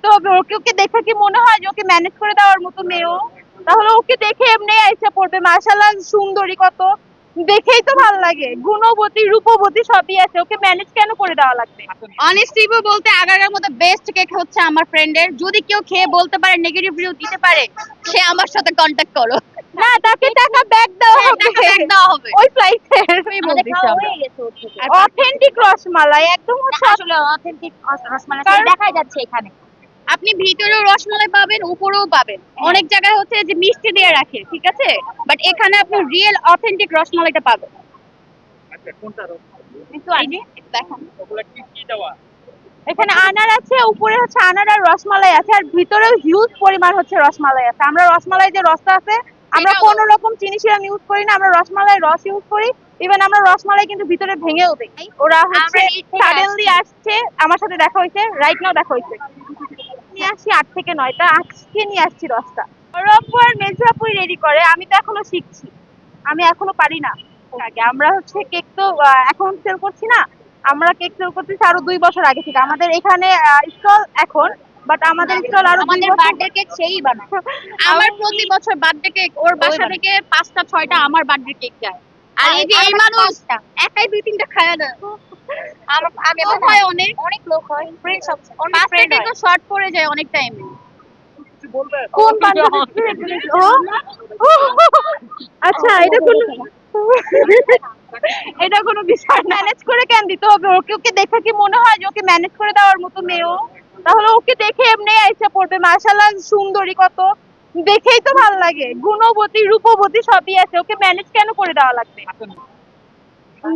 দিতে হবে। ওকে ওকে দেখে কি মনে হয় যে ওকে ম্যানেজ করে দেওয়ার মতো মেয়েও? তাহলে ওকে দেখে এমনি আইসা পড়বে। মাশাআল্লাহ সুন্দরী কত। দেখেই তো ভালো লাগে। গুণবতী রূপবতী সবই আছে। ওকে ম্যানেজ কেন করে দেওয়া লাগবে? অনেস্টলি বলতে মধ্যে বেস্ট কেক হচ্ছে আমার ফ্রেন্ডের যদি কেউ খেয়ে বলতে পারে নেগেটিভ রিভিউ দিতে পারে সে আমার সাথে কন্ট্যাক্ট করো। না তাকে টাকা ব্যাক দেওয়া হ্যাঁ, হবে। টাকা back দেওয়া হবে। ওই খাওয়া হয়ে গেছে অথেন্টিক রসমালাই একদম হচ্ছে আসলে অথেন্টিক রসমালাই কারণ- দেখা যাচ্ছে এখানে। আপনি ভিতরেও রসমালাই পাবেন উপরেও পাবেন। অনেক জায়গায় হচ্ছে যে মিষ্টি দিয়ে রাখে ঠিক আছে? বাট এখানে আপনি রিয়েল অথেন্টিক রসমালাইটা পাবেন। আচ্ছা রস একটু আনি দেখান। ওগুলা কি কি দেওয়া? এখানে আনার আছে উপরে হচ্ছে আনার আর রসমালাই আছে আর ভিতরেও হিউজ পরিমাণ হচ্ছে রসমালাই আছে। আমরা রসমালাই যে রসটা আছে আমরা কোনো রকম চিনি সিরাম ইউজ করি না আমরা রসমালাই রস ইউজ করি। ইভেন আমরা রসমালাই কিন্তু ভিতরে ভেঙেও দিই। ওরা হচ্ছে সাডেনলি আসছে। আমার সাথে দেখা হয়েছে রাইট নাও দেখা হয়েছে। নিয়ে আসছি আট থেকে নয়টা আজকে নিয়ে আসছি রসটা রপ্পু আর রেডি করে। আমি তো এখনও শিখছি। আমি এখনও পারি না। আগে আমরা হচ্ছে কেক তো এখন সেল করছি না। আমরা কেক সেল করতেছি আরও দুই বছর আগে থেকে। আমাদের এখানে স্টল এখন বাট আমাদের স্টল আরও আমাদের বার্থডে কেক সেই বানায়। আমার প্রতি বছর বার্থডে কেক ওর বাসা থেকে পাঁচটা ছয়টা আমার বার্থডে কেক যায়। আর এই যে এই মানুষ একাই দুই তিনটা খায় না। আমি হয় অনেক। অনেক লোক হয়। ফ্রেন্ড সব অনেক পাঁচটা ফ্রেন্ড শর্ট পড়ে যায় অনেক টাইমে কোন বান্ধবী? ও ও, আচ্ছা এটা কোন এটা কোনো বিষয় ম্যানেজ করে কেন দিতে হবে? ওকে ওকে দেখে কি মনে হয় যে ওকে ম্যানেজ করে দেওয়ার মতো মেয়েও? তাহলে ওকে দেখে এমনি আইসা পড়বে। মাশাআল্লাহ সুন্দরী কত। দেখেই তো ভালো লাগে। গুণবতী রূপবতী সবই আছে। ওকে ম্যানেজ কেন করে দেওয়া লাগবে?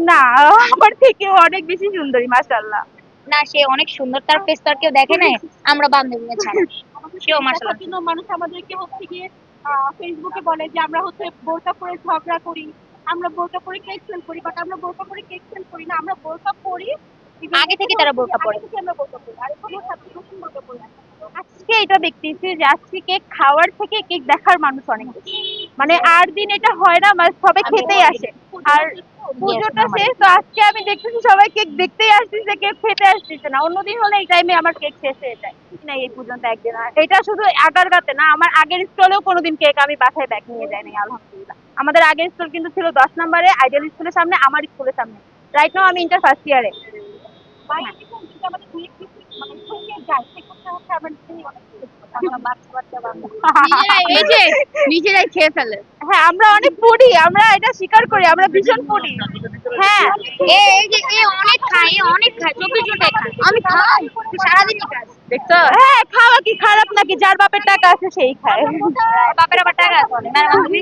না আমার থেকে অনেক বেশি সুন্দরী মাশাআল্লাহ। না সে অনেক সুন্দর। তার ফেস তো আর কেউ দেখে নাই। আমরা বান্ধবী ছাড়া সেও মাশাআল্লাহ। কিন্তু মানুষ আমাদেরকে হচ্ছে গিয়ে ফেসবুকে বলে যে আমরা হচ্ছে বোরকা পরে ঝগড়া করি। আমরা বোরকা পরে কেক সেল করি বাট আমরা বোরকা পরে কেক সেল করি না। আমরা বোরকা পরি আগে থেকে তারা বোরকা পরে। আগে থেকে আমরা বোরকা পরি। আর কোনো ছাত্র বোরকা পরি। না। আজকে এটা দেখতেছি যে আজকে কেক খাওয়ার থেকে কেক দেখার মানুষ অনেক মানে আর দিন এটা হয় না মানে সবাই খেতেই আসে। আর পুজোটা শেষ তো আজকে আমি দেখতেছি সবাই কেক দেখতেই আসতেছে কেক খেতে আসতেছে না। অন্যদিন হলে এই টাইমে আমার কেক শেষ হয়ে যায়। না এই পর্যন্ত একদিন আর। এটা শুধু আগারগাতে না আমার আগের স্টলেও কোনোদিন কেক আমি বাসায় ব্যাগ নিয়ে যাইনি আলহামদুলিল্লাহ। আমাদের আগের স্টল কিন্তু ছিল দশ নম্বরে আইডিয়াল স্কুলের সামনে আমার স্কুলের সামনে। রাইট নাও আমি ইন্টার ফার্স্ট ইয়ারে নিজেরাই খেয়ে ফেলে। হ্যাঁ আমরা অনেক পড়ি আমরা এটা স্বীকার করি আমরা ভীষণ পড়ি হ্যাঁ এ এই যে এ অনেক খায় অনেক খায় চব্বিশ ঘন্টায় খায়। আমি খাই দেখছ? হ্যাঁ খাওয়া কি খারাপ নাকি? যার বাপের টাকা আছে সেই খায়। বাপের আবার টাকা আছে। অনেক। না বান্ধবী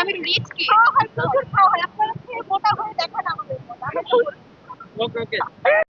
আমি রিচ কি? ওকে ওকে।